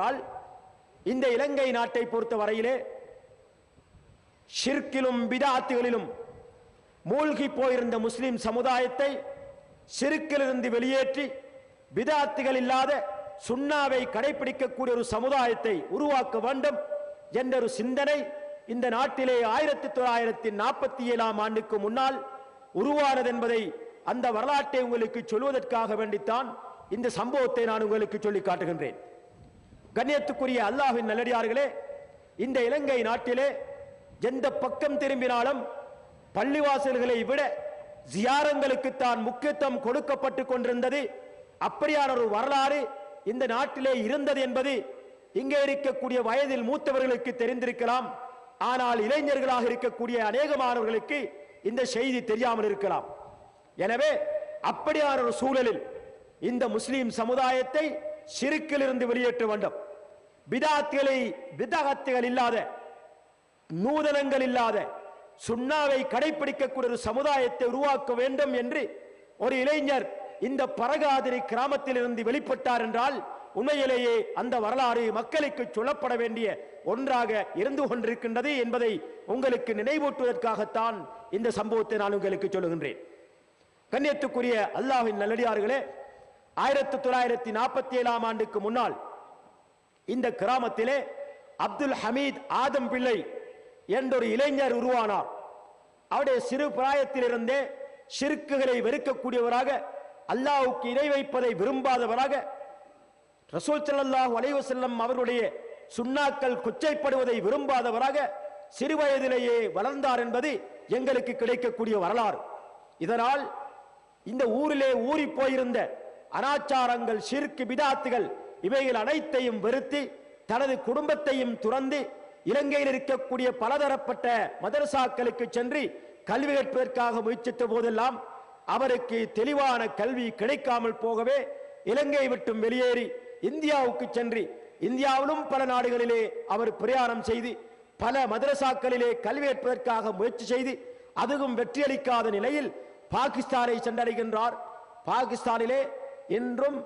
என்றால் இந்த இலங்கை நாட்டை பொறுத்த வரையிலே ஷிர்கிலும் பிதாத்துகளிலும் மூழ்கி போயிருந்த முஸ்லிம் சமுதாயத்தை சிறுக்கிலிருந்து வெளியேற்றி பிதாத்துகள் இல்லாத சுண்ணாவை கடைபிடிக்கக்கூடிய ஒரு சமுதாயத்தை உருவாக்க வேண்டும் என்ற ஒரு சிந்தனை இந்த நாட்டிலே ஆயிரத்தி தொள்ளாயிரத்தி நாற்பத்தி ஏழாம் ஆண்டுக்கு முன்னால் உருவானது என்பதை அந்த வரலாற்றை உங்களுக்கு சொல்வதற்காக வேண்டித்தான் இந்த சம்பவத்தை நான் உங்களுக்கு சொல்லி காட்டுகின்றேன். கண்ணியத்துக்குரிய அல்லாஹின் நல்லடியார்களே இந்த இலங்கை நாட்டிலே எந்த பக்கம் திரும்பினாலும் பள்ளிவாசல்களை விட ஜியாரங்களுக்குத்தான் முக்கியத்துவம் கொடுக்கப்பட்டு கொண்டிருந்தது. அப்படியான ஒரு வரலாறு இந்த நாட்டிலே இருந்தது என்பது இங்கே இருக்கக்கூடிய வயதில் மூத்தவர்களுக்கு தெரிந்திருக்கலாம். ஆனால் இளைஞர்களாக இருக்கக்கூடிய அநேகமானவர்களுக்கு இந்த செய்தி தெரியாமல் இருக்கலாம். எனவே அப்படியான ஒரு சூழலில் இந்த முஸ்லீம் சமுதாயத்தை சிறுக்கிலிருந்து வெளியேற்ற வேண்டும். பிதாத்துகளை விதகத்துகள் இல்லாத நூதனங்கள் இல்லாத சுண்ணாவை கடைபிடிக்கக்கூடிய ஒரு சமுதாயத்தை உருவாக்க வேண்டும் என்று ஒரு இளைஞர் இந்த பரகாதிரி கிராமத்திலிருந்து வெளிப்பட்டார் என்றால் உண்மையிலேயே அந்த வரலாறு மக்களுக்கு சொல்லப்பட வேண்டிய ஒன்றாக இருந்து கொண்டிருக்கின்றது என்பதை உங்களுக்கு நினைவூட்டுவதற்காகத்தான் இந்த சம்பவத்தை நான் உங்களுக்கு சொல்லுகின்றேன். கண்ணியத்துக்குரிய அல்லாஹ்வின் நல்லடியார்களே ஆயிரத்தி தொள்ளாயிரத்தி நாற்பத்தி ஏழாம் ஆண்டுக்கு முன்னால் இந்த கிராமத்திலே அப்துல் ஹமீத் ஆதம் பிள்ளை என்றொரு இளைஞர் உருவானார். அவருடைய சிறு பிராயத்திலிருந்தே சிறுக்குகளை வெறுக்கக்கூடியவராக அல்லாவுக்கு இணை வைப்பதை விரும்பாதவராக ரசூல் ஸல்லல்லாஹு அலைஹி வஸல்லம் அவர்களுடைய சுண்ணாக்கள் குச்சைப்படுவதை விரும்பாதவராக சிறு வயதிலேயே வளர்ந்தார் என்பது எங்களுக்கு கிடைக்கக்கூடிய வரலாறு. இதனால் இந்த ஊரிலே ஊறி போயிருந்த அனாச்சாரங்கள் சிறுக்கு விதாத்துகள் இவைகள் அனைத்தையும் வெறுத்து தனது குடும்பத்தையும் துறந்து இலங்கையில் இருக்கக்கூடிய பலதரப்பட்ட மதரசாக்களுக்கு சென்று கல்வி கற்பதற்காக முயற்சித்த போதெல்லாம் அவருக்கு தெளிவான கல்வி கிடைக்காமல் போகவே இலங்கை விட்டும் வெளியேறி இந்தியாவுக்கு சென்று இந்தியாவிலும் பல நாடுகளிலே அவர் பிரயாணம் செய்து பல மதரசாக்களிலே கல்வி கற்பதற்காக முயற்சி செய்து அதுவும் வெற்றியளிக்காத நிலையில் பாகிஸ்தானை சென்றடைகின்றார். பாகிஸ்தானிலே இன்றும்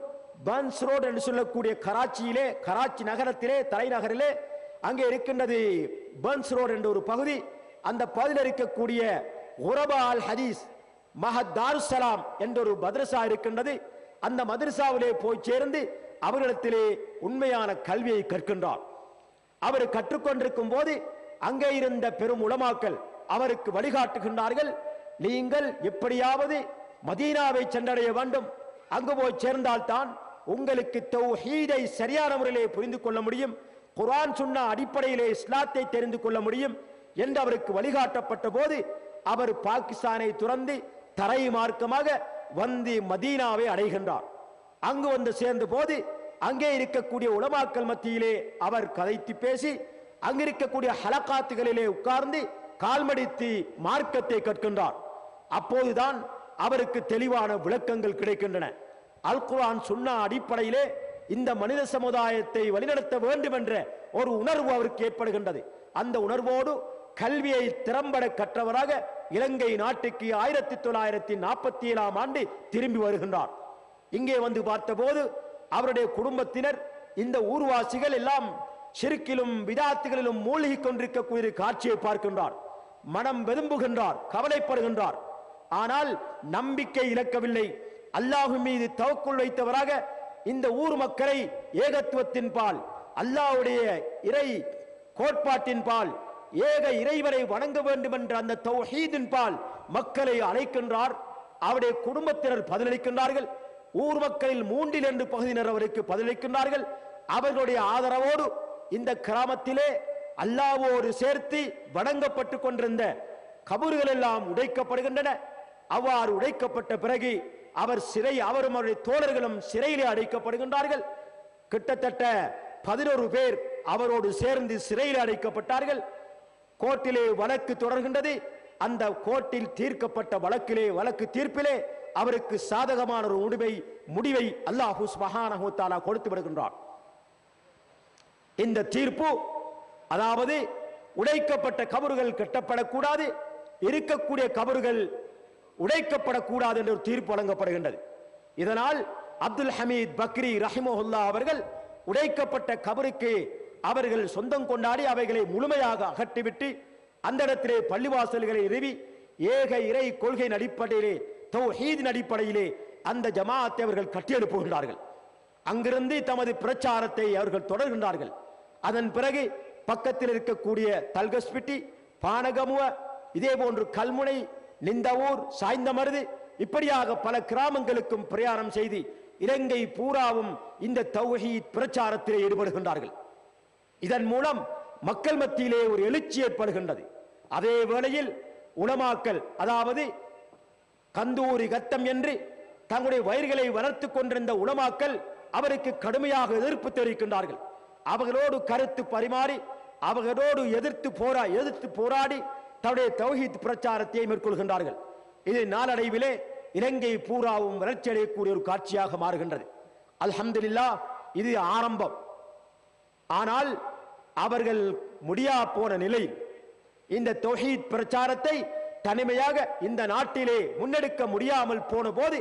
பன்ஸ் ரோடு என்று சொல்லக்கூடிய கராச்சியிலே கராச்சி நகரத்திலே தலைநகரிலே அங்கே இருக்கின்றது பன்ஸ் ரோடு என்ற ஒரு பகுதி. அந்த பகுதியில் இருக்கக்கூடிய உரபா அல் ஹதீஸ் மஹத் தாருசலாம் என்ற ஒரு மதரசா இருக்கின்றது. அந்த மதரசாவிலே போய் சேர்ந்து அவர்களிடத்திலே உண்மையான கல்வியை கற்கின்றார். அவர் கற்றுக்கொண்டிருக்கும் போது அங்கே இருந்த பெரும் உலமாக்கள் அவருக்கு வழிகாட்டுகின்றார்கள். நீங்கள் எப்படியாவது மதீனாவை சென்றடைய வேண்டும். அங்கு போய் சேர்ந்தால்தான் உங்களுக்கு தௌஹீதை சரியான முறையிலே புரிந்து கொள்ள முடியும். குரான் சொன்ன அடிப்படையிலே இஸ்லாத்தை தெரிந்து கொள்ள முடியும். என்று அவருக்கு வழிகாட்டப்பட்ட போது அவர் பாகிஸ்தானை துறந்து தரை மார்க்கமாக வந்து மதீனாவை அடைகின்றார். அங்கு வந்து சேர்ந்த போது அங்கே இருக்கக்கூடிய உலமாக்கள் மத்தியிலே அவர் கதைத்து பேசி அங்கிருக்கக்கூடிய ஹலக்காத்துகளிலே உட்கார்ந்து கால்மடித்து மார்க்கத்தை கற்கின்றார். அப்போதுதான் அவருக்கு தெளிவான விளக்கங்கள் கிடைக்கின்றன. அல் குரான் சொன்ன அடிப்படையிலே இந்த மனித சமுதாயத்தை வழிநடத்த வேண்டும் என்ற ஒரு உணர்வு அவருக்கு ஏற்படுகின்றது. அந்த உணர்வோடு கல்வியை திறம்பட கற்றவராக இலங்கை நாட்டுக்கு ஆயிரத்தி தொள்ளாயிரத்தி நாற்பத்தி ஏழாம் ஆண்டு திரும்பி வருகின்றார். இங்கே வந்து பார்த்தபோது அவருடைய குடும்பத்தினர் இந்த ஊர்வாசிகள் எல்லாம் சிறுக்கிலும் விதாத்துகளிலும் மூழ்கி கொண்டிருக்கக்கூடிய காட்சியை பார்க்கின்றார். மனம் வெதும்புகின்றார் கவலைப்படுகின்றார். ஆனால் நம்பிக்கை இழக்கவில்லை. அல்லாஹு மீது தவக்குள் வைத்தவராக இந்த ஊர் மக்களை ஏகத்துவத்தின் பால் அல்லாஹ்வுடைய இறை கோட்பாட்டின் பால் ஏக இறைவரை வணங்க வேண்டும் என்ற அந்த தௌஹீதின் பால் மக்களை அழைக்கின்றார். அவருடைய குடும்பத்தினர் பதிலளிக்கின்றார்கள். ஊர் மக்களில் மூன்றில் இரண்டு பகுதியினர் அவருக்கு பதிலளிக்கின்றார்கள். அவர்களுடைய ஆதரவோடு இந்த கிராமத்திலே அல்லாவோடு சேர்த்து வணங்கப்பட்டு கொண்டிருந்த கபறுகள் எல்லாம் உடைக்கப்படுகின்றன. அவ்வாறு உடைக்கப்பட்ட பிறகு அவர் சிறை அவரும் அவருடைய தோழர்களும் சிறையிலே அடைக்கப்படுகின்றார்கள். கிட்டத்தட்ட பதினோரு பேர் அவரோடு சேர்ந்து சிறையில் அடைக்கப்பட்டார்கள். கோர்ட்டிலே வழக்கு தொடர்கின்றது. அந்த கோர்ட்டில் தீர்க்கப்பட்ட வழக்கிலே வழக்கு தீர்ப்பிலே அவருக்கு சாதகமான ஒரு முடிவை முடிவை அல்லாஹு சுபஹானஹு கொடுத்து விடுகின்றார் இந்த தீர்ப்பு அதாவது உடைக்கப்பட்ட கபறுகள் கட்டப்படக்கூடாது. இருக்கக்கூடிய கபறுகள் உடைக்கப்படக்கூடாது என்ற ஒரு தீர்ப்பு வழங்கப்படுகின்றது. இதனால் அப்துல் ஹமீத் பக்ரி ரஹிமஹுல்லா அவர்கள் உடைக்கப்பட்ட கபருக்கு அவர்கள் சொந்தம் கொண்டாடி அவைகளை முழுமையாக அகற்றிவிட்டு அந்த இடத்திலே பள்ளிவாசல்களை நிறுவி ஏக இறை கொள்கையின் அடிப்படையிலே தௌஹீதின் அடிப்படையிலே அந்த ஜமாஅத்தை அவர்கள் கட்டியெழுப்புகின்றார்கள். அங்கிருந்து தமது பிரச்சாரத்தை அவர்கள் தொடர்கின்றார்கள். அதன் பிறகு பக்கத்தில் இருக்கக்கூடிய தல்கஸ்பிட்டி பானகமுவ இதே போன்று கல்முனை நிந்தவூர் சாய்ந்தமருது இப்படியாக பல கிராமங்களுக்கும் பிரயாணம் செய்து இலங்கை பூராவும் இந்த தௌஹீத் பிரச்சாரத்திலே ஈடுபடுகின்றார்கள். இதன் மூலம் மக்கள் மத்தியிலே ஒரு எழுச்சி ஏற்படுகின்றது. அதே வேளையில் உணமாக்கல் அதாவது கந்தூரி கத்தம் என்று தங்களுடைய வயிர்களை வளர்த்துக் கொண்டிருந்த உளமாக்கல் அவருக்கு கடுமையாக எதிர்ப்பு தெரிவிக்கின்றார்கள். அவர்களோடு கருத்து பரிமாறி அவர்களோடு எதிர்த்து போரா எதிர்த்து போராடி தன்னுடைய தௌஹீத் பிரச்சாரத்தை மேற்கொள்கின்றார்கள். இது நாளடைவிலே இலங்கை பூராவும் வளர்ச்சி அடையக்கூடிய ஒரு காட்சியாக மாறுகின்றது. அல்ஹம்துலில்லாஹ் இது ஆரம்பம். ஆனால் அவர்கள் முடியா போன நிலையில் இந்த தௌஹீத் பிரச்சாரத்தை தனிமையாக இந்த நாட்டிலே முன்னெடுக்க முடியாமல் போன போது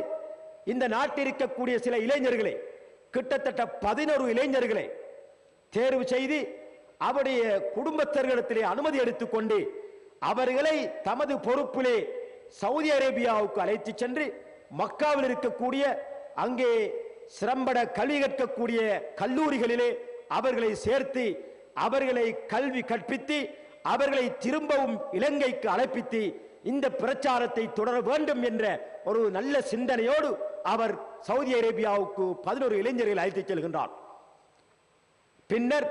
இந்த நாட்டில் இருக்கக்கூடிய சில இளைஞர்களே கிட்டத்தட்ட பதினொரு இளைஞர்களை தேர்வு செய்து அவருடைய குடும்பத்தர்களிடத்திலே அனுமதி எடுத்துக்கொண்டு அவர்களை தமது பொறுப்பிலே சவுதி அரேபியாவுக்கு அழைத்து சென்று மக்காவில் இருக்கக்கூடிய அங்கே சிரம்பட கல்வி கற்கக்கூடிய கல்லூரிகளிலே அவர்களை சேர்த்து அவர்களை கல்வி கற்பித்து அவர்களை திரும்பவும் இலங்கைக்கு அழைப்பித்து இந்த பிரச்சாரத்தை தொடர வேண்டும் என்ற ஒரு நல்ல சிந்தனையோடு அவர் சவுதி அரேபியாவுக்கு பதினோரு இளைஞர்கள் அழைத்துச் செல்கின்றார். பின்னர்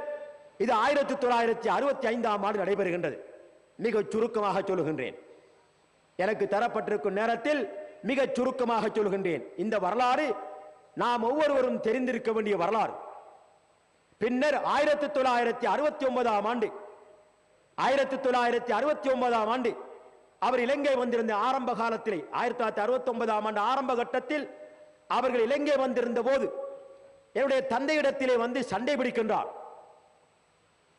இது ஆயிரத்தி தொள்ளாயிரத்தி அறுபத்தி ஐந்தாம் ஆண்டு நடைபெறுகின்றது. மிக சுருக்கமாக சொல்லுகின்றேன். எனக்கு தரப்பட்டிருக்கும் நேரத்தில் மிக சுருக்கமாக சொல்கின்றேன் இந்த வரலாறு நாம் ஒவ்வொருவரும் தெரிந்திருக்க வேண்டிய வரலாறு. பின்னர் ஆயிரத்தி தொள்ளாயிரத்தி அறுபத்தி ஒன்பதாம் ஆண்டு ஆயிரத்தி தொள்ளாயிரத்தி அறுபத்தி ஒன்பதாம் ஆண்டு அவர் இலங்கை வந்திருந்த ஆரம்ப காலத்திலே ஆயிரத்தி தொள்ளாயிரத்தி அறுபத்தி ஒன்பதாம் ஆண்டு ஆரம்ப கட்டத்தில் அவர்கள் இலங்கை வந்திருந்த போது என்னுடைய தந்தையிடத்திலே வந்து சண்டை பிடிக்கின்றார்.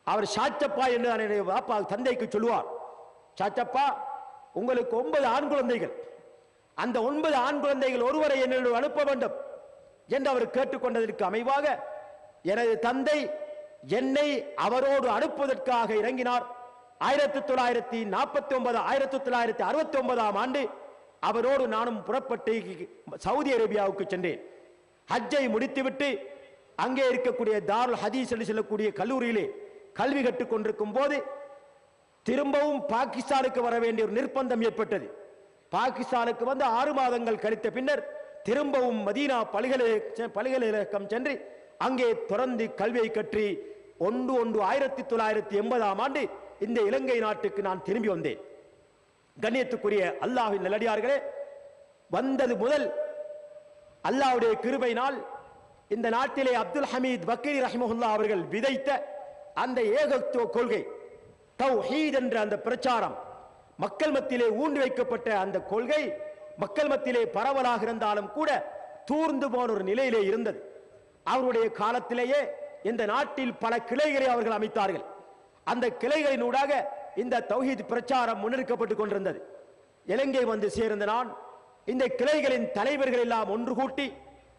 அவர் சாச்சப்பா என்று என்னுடைய பாப்பா தந்தைக்கு சொல்லுவார். சாச்சப்பா உங்களுக்கு ஒன்பது ஆண் குழந்தைகள். அந்த ஒன்பது ஆண் குழந்தைகள் ஒருவரை என்னிடம் அனுப்ப வேண்டும் என்று அவர் கேட்டுக்கொண்டதற்கு அமைவாக எனது தந்தை என்னை அவரோடு அனுப்புவதற்காக இறங்கினார். ஆயிரத்தி தொள்ளாயிரத்தி நாற்பத்தி ஒன்பது ஆயிரத்தி தொள்ளாயிரத்தி அறுபத்தி ஒன்பதாம் ஆண்டு அவரோடு நானும் புறப்பட்டு சவுதி அரேபியாவுக்கு சென்றேன். ஹஜ்ஜை முடித்துவிட்டு அங்கே இருக்கக்கூடிய தாருல் ஹதீஸ் என்று சொல்லக்கூடிய கல்லூரியிலே கல்வி கற்றுக் கொண்டிருக்கும் போது திரும்பவும் பாகிஸ்தானுக்கு வர வேண்டிய ஒரு நிர்பந்தம் ஏற்பட்டது. பாகிஸ்தானுக்கு வந்து ஆறு மாதங்கள் கழித்த பின்னர் திரும்பவும் மதீனா பல்கலை பல்கலைக்கழகம் சென்று அங்கே தொடர்ந்து கல்வியை கற்றி ஒன்று ஒன்று ஆயிரத்தி தொள்ளாயிரத்தி எண்பதாம் ஆண்டு இந்த இலங்கை நாட்டுக்கு நான் திரும்பி வந்தேன். கண்ணியத்துக்குரிய அல்லாஹின் நல்லடியார்களே வந்தது முதல் அல்லாவுடைய கிருபையினால் இந்த நாட்டிலே அப்துல் ஹமீத் பக்கீர் ரஹிமஹுல்லா அவர்கள் விதைத்த அந்த ஏகத்துவ கொள்கை. தௌஹீத் என்ற அந்த பிரச்சாரம் மக்கள் மத்தியிலே ஊன்றி வைக்கப்பட்ட அந்த கொள்கை மக்கள் மத்தியிலே பரவலாக இருந்தாலும் கூட தூர்ந்து போன ஒரு நிலையிலே இருந்தது. அவருடைய காலத்திலேயே இந்த நாட்டில் பல கிளைகளை அவர்கள் அமைத்தார்கள். அந்த கிளைகளினூடாக இந்த தௌஹீத் பிரச்சாரம் முன்னெடுக்கப்பட்டுக் கொண்டிருந்தது. இலங்கை வந்து சேர்ந்த நான் இந்த கிளைகளின் தலைவர்கள் எல்லாம் ஒன்று கூட்டி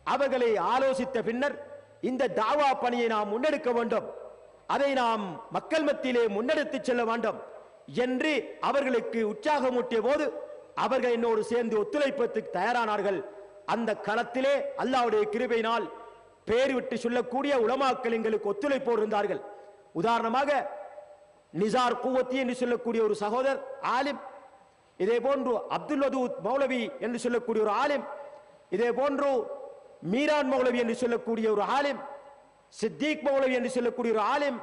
அவர்களை ஆலோசித்த பின்னர் இந்த தாவா பணியை நாம் முன்னெடுக்க வேண்டும். அதை நாம் மக்கள் மத்தியிலே முன்னெடுத்து செல்ல வேண்டும் என்று அவர்களுக்கு உற்சாகமூட்டிய போது அவர்கள் என்னோடு சேர்ந்து ஒத்துழைப்பதற்கு தயாரானார்கள். அந்த களத்திலே அல்லாவுடைய கிருபையினால் பேர் விட்டு சொல்லக்கூடிய உலமாக்கள் எங்களுக்கு ஒத்துழைப்போடு இருந்தார்கள். உதாரணமாக நிசார் குவத்தி என்று சொல்லக்கூடிய ஒரு சகோதரர் ஆலிம். இதே போன்று அப்துல் வதூத் மௌலவி என்று சொல்லக்கூடிய ஒரு ஆலிம். இதே போன்று மீரான் மௌலவி என்று சொல்லக்கூடிய ஒரு ஆலிம். சித்திக் மௌலவி என்று சொல்லக்கூடிய ஒரு ஆலிம்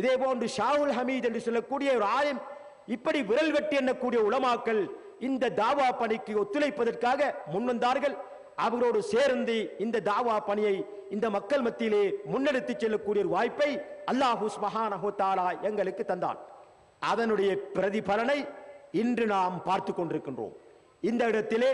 இதே போன்று ஷாவுல் ஹமீத் என்று சொல்லக்கூடிய ஒரு ஆலிம் இப்படி விரல் வெட்டி எண்ணக்கூடிய உலமாக்கள் இந்த தாவா பணிக்கு ஒத்துழைப்பதற்காக முன்வந்தார்கள். அவரோடு சேர்ந்து இந்த தாவா பணியை இந்த மக்கள் மத்தியிலே முன்னெடுத்து செல்லக்கூடிய ஒரு வாய்ப்பை அல்லாஹூஸ் சுப்ஹானஹு எங்களுக்கு தந்தான். அதனுடைய பிரதிபலனை இன்று நாம் பார்த்து கொண்டிருக்கின்றோம். இந்த இடத்திலே